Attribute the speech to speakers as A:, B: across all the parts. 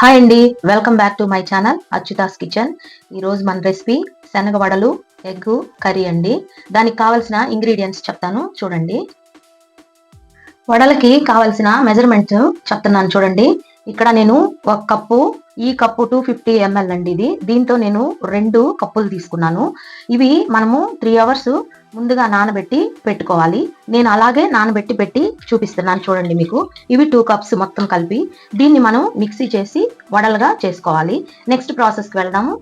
A: Hi అండి welcome back to my channel Achyuta's kitchen ఈ రోజు మన రెసిపీ శనగ వడలు ఎగ్ కర్రీ అండి. దానికి కావాల్సిన ఇంగ్రీడియంట్స్ చెప్తాను చూడండి. వడలకి కావాల్సిన మెజర్మెంట్ చెప్తున్నాను చూడండి. ఇక్కడ నేను ఒక కప్పు ఈ కప్పు టూ ఫిఫ్టీ ఎంఎల్ అండి ఇది. దీంతో నేను రెండు కప్పులు తీసుకున్నాను. ఇవి మనము త్రీ అవర్స్ ముందుగా నానబెట్టి పెట్టుకోవాలి. నేను అలాగే నానబెట్టి పెట్టి చూపిస్తున్నాను చూడండి మీకు. ఇవి టూ కప్స్ మొత్తం కలిపి దీన్ని మనం మిక్సీ చేసి వడలుగా చేసుకోవాలి. నెక్స్ట్ ప్రాసెస్కి వెళ్దాము.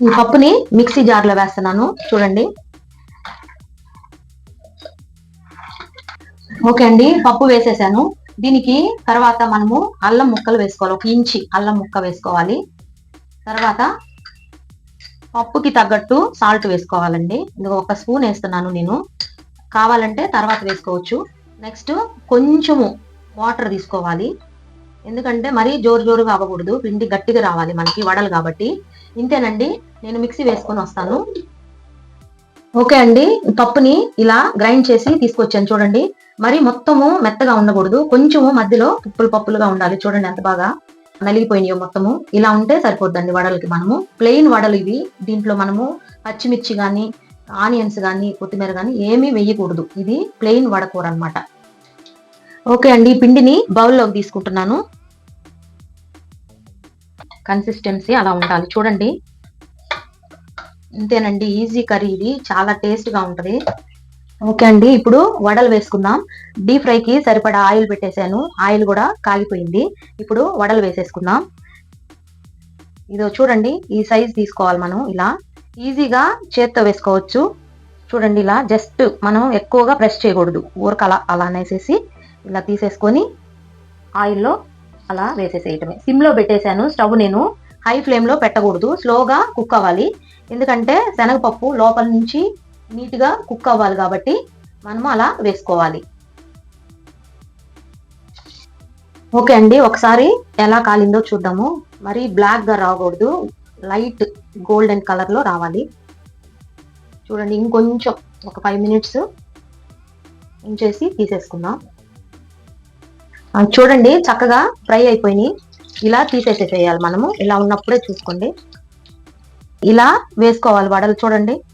A: ఈ పప్పుని మిక్సీ జార్లో వేస్తున్నాను చూడండి. ఓకే అండి పప్పు వేసేసాను. దీనికి తర్వాత మనము అల్లం ముక్కలు వేసుకోవాలి. ఒక ఇంచి అల్లం ముక్క వేసుకోవాలి. తర్వాత పప్పుకి తగ్గట్టు సాల్ట్ వేసుకోవాలండి. ఇందులో ఒక స్పూన్ వేస్తున్నాను నేను. కావాలంటే తర్వాత వేసుకోవచ్చు. నెక్స్ట్ కొంచెము వాటర్ తీసుకోవాలి. ఎందుకంటే మరీ జోరు జోరుగా అవ్వకూడదు. పిండి గట్టిగా రావాలి మనకి వడలు కాబట్టి. ఇంతేనండి. నేను మిక్సీ వేసుకొని వస్తాను. ఓకే అండి. పప్పుని ఇలా గ్రైండ్ చేసి తీసుకొచ్చాను చూడండి. మరి మొత్తము మెత్తగా ఉండకూడదు. కొంచెము మధ్యలో పుప్పులు పప్పులుగా ఉండాలి. చూడండి ఎంత బాగా నలిగిపోయినాయో మొత్తము. ఇలా ఉంటే సరిపోద్దండి వడలకి మనము. ప్లెయిన్ వడలు ఇవి. దీంట్లో మనము పచ్చిమిర్చి కానీ ఆనియన్స్ కానీ కొత్తిమీర కానీ ఏమీ వేయకూడదు. ఇది ప్లెయిన్ వడకూర అనమాట ఓకే అండి ఈ పిండిని బౌల్లోకి తీసుకుంటున్నాను. కన్సిస్టెన్సీ అలా ఉండాలి. చూడండి. ఇంతేనండి ఈజీ కర్రీ ఇది. చాలా టేస్ట్గా ఉంటది. ఓకే అండి ఇప్పుడు వడలు వేసుకుందాం. డీప్ ఫ్రైకి సరిపడా ఆయిల్ పెట్టేశాను. ఆయిల్ కూడా కాగిపోయింది. ఇప్పుడు వడలు వేసేసుకుందాం. ఇదో చూడండి ఈ సైజ్ తీసుకోవాలి మనం ఇలా. ఈజీగా చేత్తో వేసుకోవచ్చు. చూడండి ఇలా జస్ట్ మనం ఎక్కువగా ప్రెస్ చేయకూడదు. ఊరక అలా అలా అనేసేసి ఇలా తీసేసుకొని ఆయిల్లో అలా వేసేసేయటమే. సిమ్లో పెట్టేశాను స్టవ్ నేను హై ఫ్లేమ్లో పెట్టకూడదు. స్లోగా కుక్ అవ్వాలి. ఎందుకంటే శనగపప్పు లోపల నుంచి నీట్గా కుక్ అవ్వాలి కాబట్టి మనము అలా వేసుకోవాలి. ఓకే అండి ఒకసారి ఎలా కాలిందో చూద్దాము. మరి బ్లాక్గా రాకూడదు లైట్ గోల్డెన్ కలర్లో రావాలి. చూడండి ఇంకొంచెం ఒక ఫైవ్ మినిట్స్ ఉంచేసి తీసేసుకుందాం. చూడండి చక్కగా ఫ్రై అయిపోయినాయి. ఇలా తీసేసేసేయాలి మనము. ఇలా ఉన్నప్పుడే చూసుకోండి. ఇలా వేసుకోవాలి వడలు చూడండి.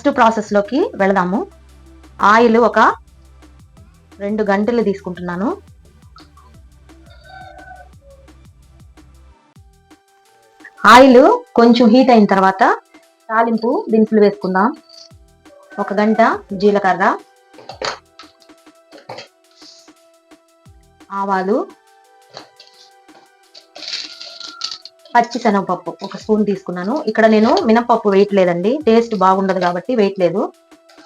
A: నెక్స్ట్ ప్రాసెస్లోకి వెళదాము. ఆయిల్ ఒక రెండు గంటలు తీసుకుంటున్నాను. ఆయిల్ కొంచెం హీట్ అయిన తర్వాత తాలింపు దినుసులు వేసుకుందాం. ఒక గంట జీలకర్ర ఆవాలు పచ్చి శనగపప్పు ఒక స్పూన్ తీసుకున్నాను. ఇక్కడ నేను మినపప్పు వేయట్లేదండి టేస్ట్ బాగుండదు కాబట్టి వేయట్లేదు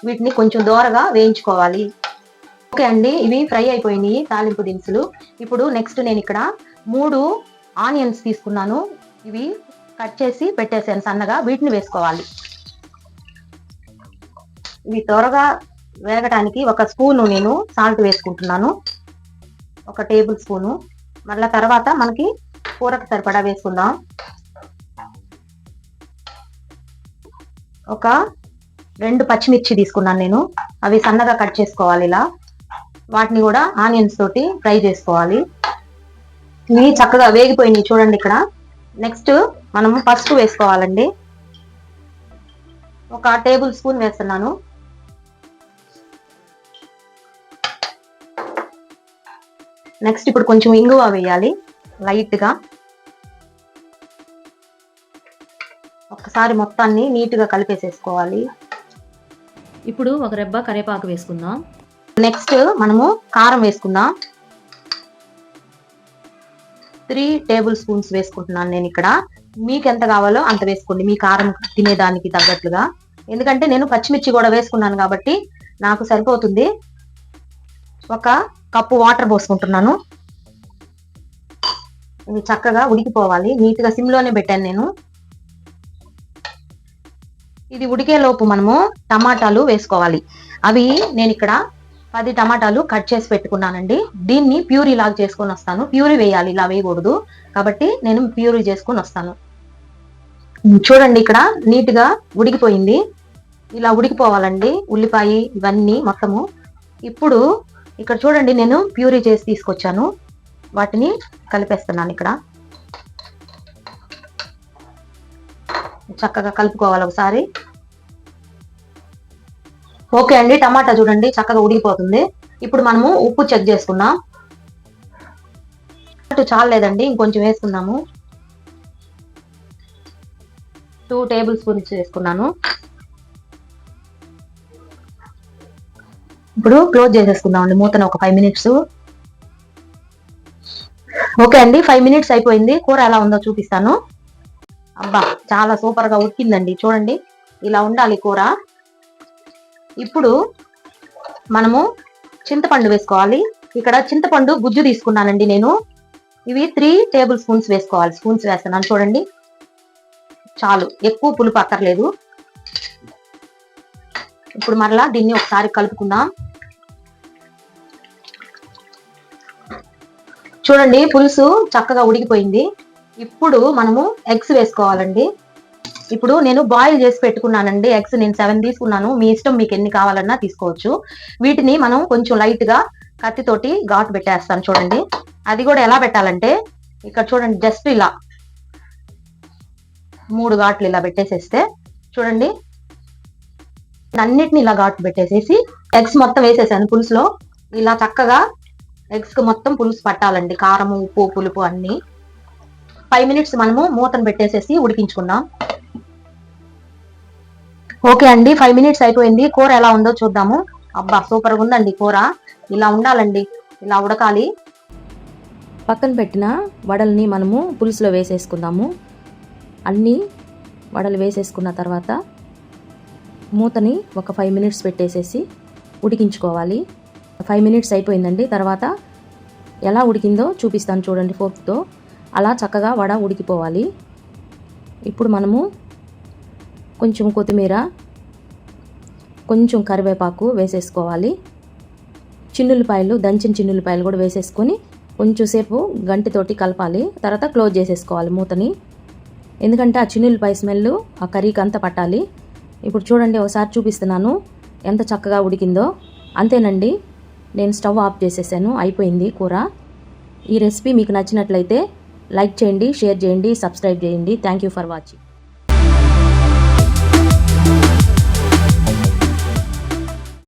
A: వీటిని కొంచెం దోరగా వేయించుకోవాలి. ఓకే అండి ఇవి ఫ్రై అయిపోయినాయి తాలింపు దినుసులు. ఇప్పుడు నెక్స్ట్ నేను ఇక్కడ మూడు ఆనియన్స్ తీసుకున్నాను. ఇవి కట్ చేసి పెట్టేసాను సన్నగా. వీటిని వేసుకోవాలి. ఇవి త్వరగా వేగటానికి ఒక స్పూను నేను సాల్ట్ వేసుకుంటున్నాను. ఒక టేబుల్ స్పూను. మళ్ళీ తర్వాత మనకి కూరకు సరిపడా వేసుకుందాం. ఒక రెండు పచ్చిమిర్చి తీసుకున్నాను నేను. అవి సన్నగా కట్ చేసుకోవాలి ఇలా. వాటిని కూడా ఆనియన్స్ తోటి ఫ్రై చేసుకోవాలి. ఇవి చక్కగా వేగిపోయినాయి చూడండి ఇక్కడ. నెక్స్ట్ మనం పసుపు వేసుకోవాలండి. ఒక టేబుల్ స్పూన్ వేస్తున్నాను. నెక్స్ట్ ఇప్పుడు కొంచెం ఇంగువ వేయాలి. లైట్గా ఒక్కసారి మొత్తాన్ని నీట్గా కలిపేసేసుకోవాలి.
B: ఇప్పుడు ఒక రెబ్బ కరివేపాకు వేసుకుందాం.
A: నెక్స్ట్ మనము కారం వేసుకుందాం. త్రీ టేబుల్ స్పూన్స్ వేసుకుంటున్నాను నేను ఇక్కడ. మీకు ఎంత కావాలో అంత వేసుకోండి. మీ కారం తినేదానికి తగ్గట్లుగా. ఎందుకంటే నేను పచ్చిమిర్చి కూడా వేసుకున్నాను కాబట్టి నాకు సరిపోతుంది. ఒక కప్పు వాటర్ పోసుకుంటున్నాను. చక్కగా ఉడికిపోవాలి. నీట్గా సిమ్లోనే పెట్టాను నేను. ఇది ఉడికే లోపు మనము టమాటాలు వేసుకోవాలి. అవి నేను ఇక్కడ పది టమాటాలు కట్ చేసి పెట్టుకున్నానండి. దీన్ని ప్యూరీ లాగా చేసుకొని వస్తాను. ప్యూరీ వేయాలి ఇలా వేయకూడదు. కాబట్టి నేను ప్యూరీ చేసుకొని వస్తాను. చూడండి ఇక్కడ నీట్గా ఉడికిపోయింది. ఇలా ఉడికిపోవాలండి. ఉల్లిపాయ ఇవన్నీ మొత్తము. ఇప్పుడు ఇక్కడ చూడండి నేను ప్యూరీ చేసి తీసుకొచ్చాను. వాటిని కలిపేస్తున్నాను ఇక్కడ. చక్కగా కలుపుకోవాలి ఒకసారి. ఓకే అండి టమాటా చూడండి చక్కగా ఉడికిపోతుంది. ఇప్పుడు మనము ఉప్పు చెక్ చేసుకున్నాం అటు చాలేదండి ఇంకొంచెం వేసుకున్నాము టూ టేబుల్ స్పూన్స్ వేసుకున్నాను. ఇప్పుడు క్లోజ్ చేసేసుకుందాం అండి మూతను ఒక ఫైవ్ మినిట్స్. ఓకే అండి ఫైవ్ మినిట్స్ అయిపోయింది. కూర ఎలా ఉందో చూపిస్తాను. అబ్బా చాలా సూపర్గా ఉడికిందండి. చూడండి ఇలా ఉండాలి కూర. ఇప్పుడు మనము చింతపండు వేసుకోవాలి. ఇక్కడ చింతపండు గుజ్జు తీసుకున్నానండి నేను. ఇవి త్రీ టేబుల్ స్పూన్స్ వేసుకోవాలి. స్పూన్స్ వేస్తున్నాను చూడండి. చాలు ఎక్కువ పులుపు అక్కర్లేదు. ఇప్పుడు మరలా దీన్ని ఒకసారి కలుపుకుందాం. చూడండి పులుసు చక్కగా ఉడికిపోయింది. ఇప్పుడు మనము ఎగ్స్ వేసుకోవాలండి. ఇప్పుడు నేను బాయిల్ చేసి పెట్టుకున్నానండి. ఎగ్స్ నేను సెవెన్ తీసుకున్నాను. మీ ఇష్టం మీకు ఎన్ని కావాలన్నా తీసుకోవచ్చు. వీటిని మనం కొంచెం లైట్గా కత్తితోటి ఘాటు పెట్టేస్తాను చూడండి. అది కూడా ఎలా పెట్టాలంటే ఇక్కడ చూడండి జస్ట్ ఇలా మూడు ఘాట్లు ఇలా పెట్టేసేస్తే చూడండి. అన్నిటిని ఇలా ఘాటు పెట్టేసేసి ఎగ్స్ మొత్తం వేసేసాను పులుసులో. ఇలా చక్కగా ఎగ్స్కి మొత్తం పులుసు పట్టాలండి. కారం ఉప్పు పులుపు అన్ని. ఫైవ్ మినిట్స్ మనము మూతను పెట్టేసేసి ఉడికించుకుందాం. ఓకే అండి ఫైవ్ మినిట్స్ అయిపోయింది. కూర ఎలా ఉందో చూద్దాము. అబ్బా సూపర్గా ఉందండి కూర. ఇలా ఉండాలండి. ఇలా ఉడకాలి.
B: పక్కన పెట్టిన వడల్ని మనము పులుసులో వేసేసుకుందాము. అన్నీ వడలు వేసేసుకున్న తర్వాత మూతని ఒక ఫైవ్ మినిట్స్ పెట్టేసేసి ఉడికించుకోవాలి. ఫైవ్ మినిట్స్ అయిపోయిందండి. తర్వాత ఎలా ఉడికిందో చూపిస్తాను చూడండి ఫోర్క్తో. అలా చక్కగా వడ ఉడికిపోవాలి. ఇప్పుడు మనము కొంచెం కొత్తిమీర కొంచెం కరివేపాకు వేసేసుకోవాలి. చిన్నులపాయలు దంచిన చిన్నులపాయలు కూడా వేసేసుకొని కొంచెం సేపు గంటితోటి కలపాలి. తర్వాత క్లోజ్ చేసేసుకోవాలి మూతని. ఎందుకంటే ఆ చిన్నులపాయ స్మెల్ ఆ కర్రీకి అంతా పట్టాలి. ఇప్పుడు చూడండి ఒకసారి చూపిస్తున్నాను ఎంత చక్కగా ఉడికిందో. అంతేనండి. నేను స్టవ్ ఆఫ్ చేసేసాను అయిపోయింది కూర. ఈ రెసిపీ మీకు నచ్చినట్లయితే లైక్ చేయండి షేర్ చేయండి సబ్స్క్రైబ్ చేయండి. Thank you for watching